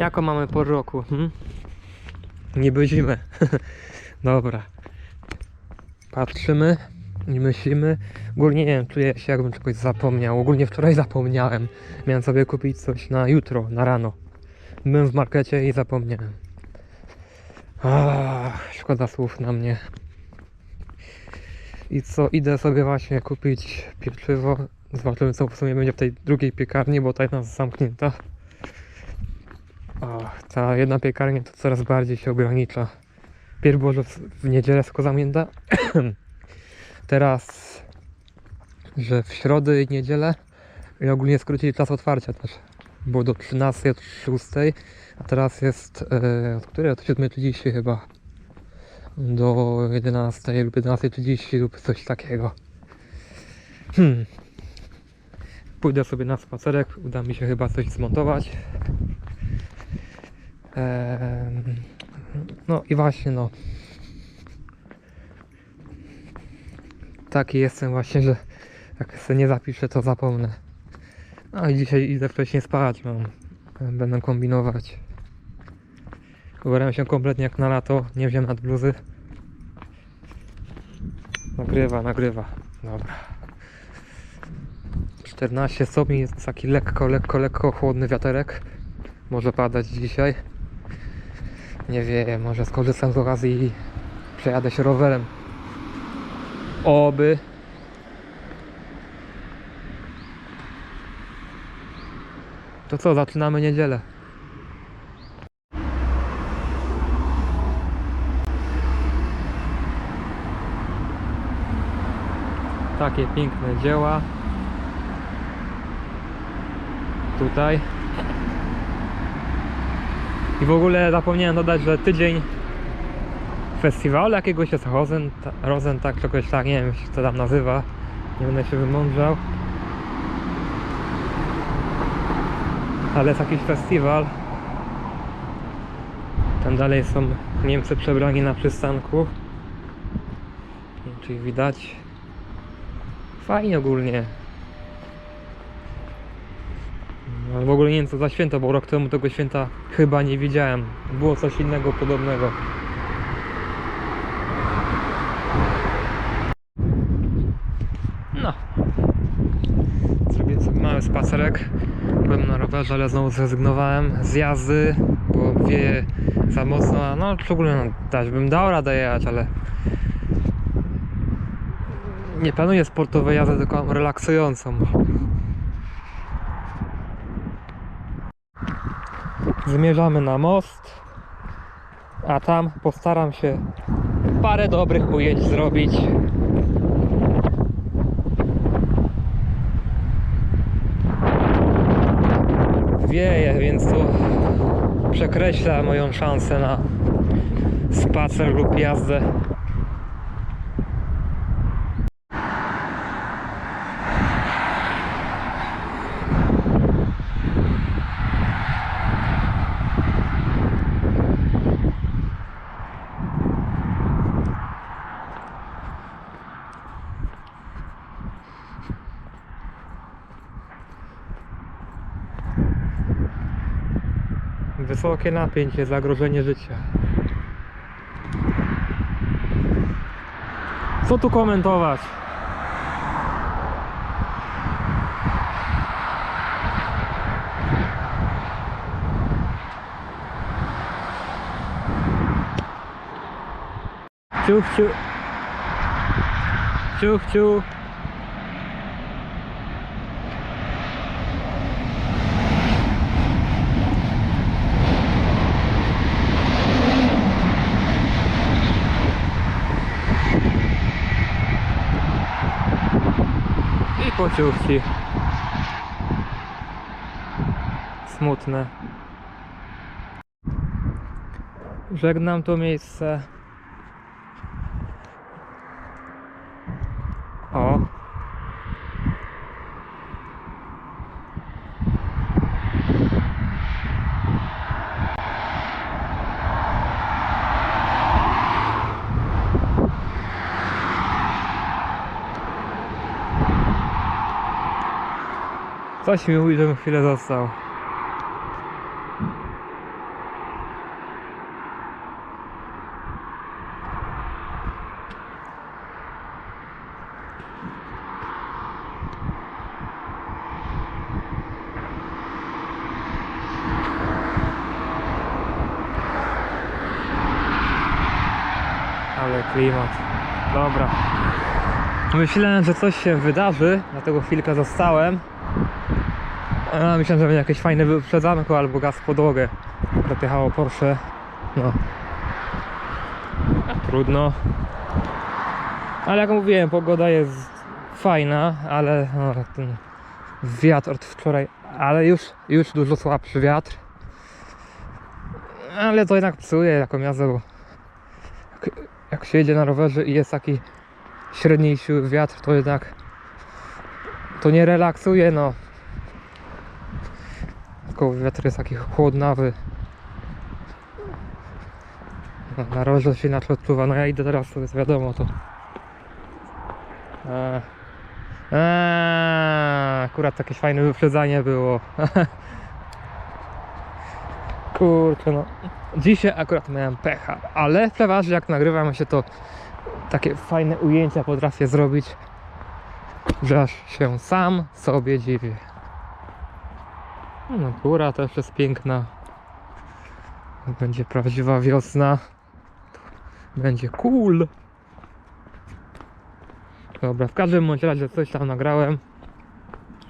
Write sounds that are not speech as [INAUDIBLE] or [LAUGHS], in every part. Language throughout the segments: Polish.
Jaką mamy po roku? Hmm? Niby zimę. [LAUGHS] Dobra. Patrzymy i myślimy. Ogólnie nie wiem, czuję się jakbym czegoś zapomniał. Ogólnie wczoraj zapomniałem. Miałem sobie kupić coś na jutro, na rano. Byłem w markecie i zapomniałem. Ach, szkoda słów na mnie. I co, idę sobie właśnie kupić pieczywo. Zobaczymy co w sumie będzie w tej drugiej piekarni, bo ta jest zamknięta. Ach, ta jedna piekarnia to coraz bardziej się ogranicza. Pierw było, że w, niedzielę tylko zamknięta. [CLEARS THROAT] Teraz, że w środę i niedzielę i ogólnie skrócili czas otwarcia też. Było do 13, od 6, a teraz jest e, od której? Od 7.30 chyba. Do 11 lub 11.30 lub coś takiego. Hmm. Pójdę sobie na spacerek, uda mi się chyba coś zmontować. No i właśnie no. Taki jestem właśnie, że jak sobie nie zapiszę to zapomnę. No i dzisiaj idę wcześniej spać, mam. Będę kombinować. Ubrałem się kompletnie jak na lato, nie wziąłem nad bluzy. Nagrywa, nagrywa. Dobra. 14 stopni jest taki lekko, lekko, lekko chłodny wiaterek. Może padać dzisiaj. Nie wiem, może skorzystam z okazji i przejadę się rowerem. Oby. To co, zaczynamy niedzielę. Takie piękne dzieła. Tutaj. I w ogóle zapomniałem dodać, że tydzień festiwalu jakiegoś jest Rosen, Rosen tak, czegoś tak, nie wiem to tam nazywa. Nie będę się wymądrzał. Ale jest jakiś festiwal. Tam dalej są Niemcy przebrani na przystanku. Nie wiem, czy ich widać. Fajnie ogólnie. No, Ale w ogóle nie wiem co za święto, bo rok temu tego święta chyba nie widziałem. Było coś innego podobnego. No. Zrobię sobie mały spacerek. Byłem na rowerze, ale znowu zrezygnowałem z jazdy, bo wieje za mocno. a No szczególnie no, dać bym dał radę jechać, ale nie planuję sportowej jazdy, tylko relaksującą. Zmierzamy na most, a tam postaram się parę dobrych ujęć zrobić. Wieje, więc to przekreśla moją szansę na spacer lub jazdę. Wysokie napięcie, zagrożenie życia. Co tu komentować? Ciuch, ciuch. Ciuch, ciuch. I pociuchci. Smutne. Żegnam to miejsce. O. Coś mi mówi, żebym chwilę został. Ale klimat. Dobra. Myślałem, że coś się wydarzy, dlatego chwilkę zostałem. A myślałem, że będzie jakieś fajne wyprzedzanko albo gaz podłogę. Dopiechało Porsche. No. Trudno. Ale jak mówiłem, pogoda jest fajna, ale no, ten wiatr od wczoraj, ale już, już dużo słabszy wiatr. Ale to jednak psuje taką jazdę, bo jak, jak się jedzie na rowerze i jest taki średniej wiatr, to jednak to nie relaksuje, no. Tylko wiatr jest taki chłodnawy. No, na rowerze się inaczej odczuwa. No ja idę teraz, to jest wiadomo to. Eee. Eee, akurat jakieś fajne wyprzedzanie było. [LAUGHS] Kurczę no. Dzisiaj akurat miałem pecha, ale przeważnie jak nagrywam się to takie fajne ujęcia potrafię zrobić, że aż się sam sobie dziwię. No, góra też jest piękna. Będzie prawdziwa wiosna. Będzie cool. Dobra, w każdym bądź razie coś tam nagrałem.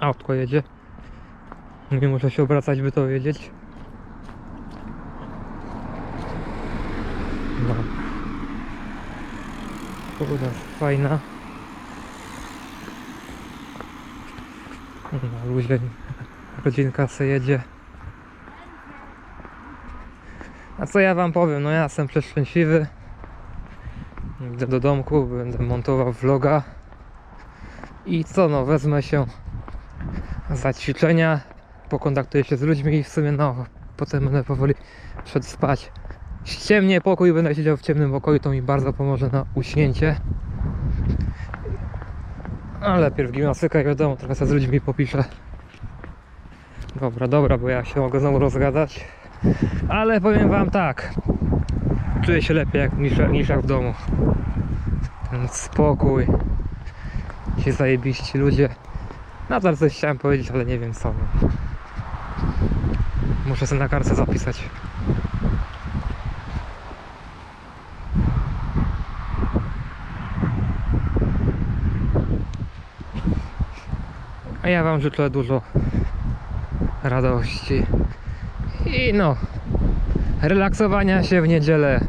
Autko jedzie. Nie muszę się obracać, by to wiedzieć. No. Pogoda fajna. Na luzie rodzinka se jedzie. A co ja wam powiem? No ja jestem przeszczęśliwy. Idę do domku, będę montował vloga. I co no, wezmę się za ćwiczenia, pokontaktuję się z ludźmi i w sumie no, potem będę powoli szedł spać. Ściemnie pokój, będę siedział w ciemnym pokoju, to mi bardzo pomoże na uśnięcie. Ale najpierw gimnastyka i wiadomo, trochę sobie z ludźmi popiszę. Dobra, dobra, bo ja się mogę znowu rozgadać. Ale powiem wam tak, czuję się lepiej jak, niż, niż jak w domu. Ten spokój, ci zajebiści ludzie. Nadal coś chciałem powiedzieć, ale nie wiem co. Muszę sobie na kartce zapisać. A ja wam życzę dużo radości i no relaksowania się w niedzielę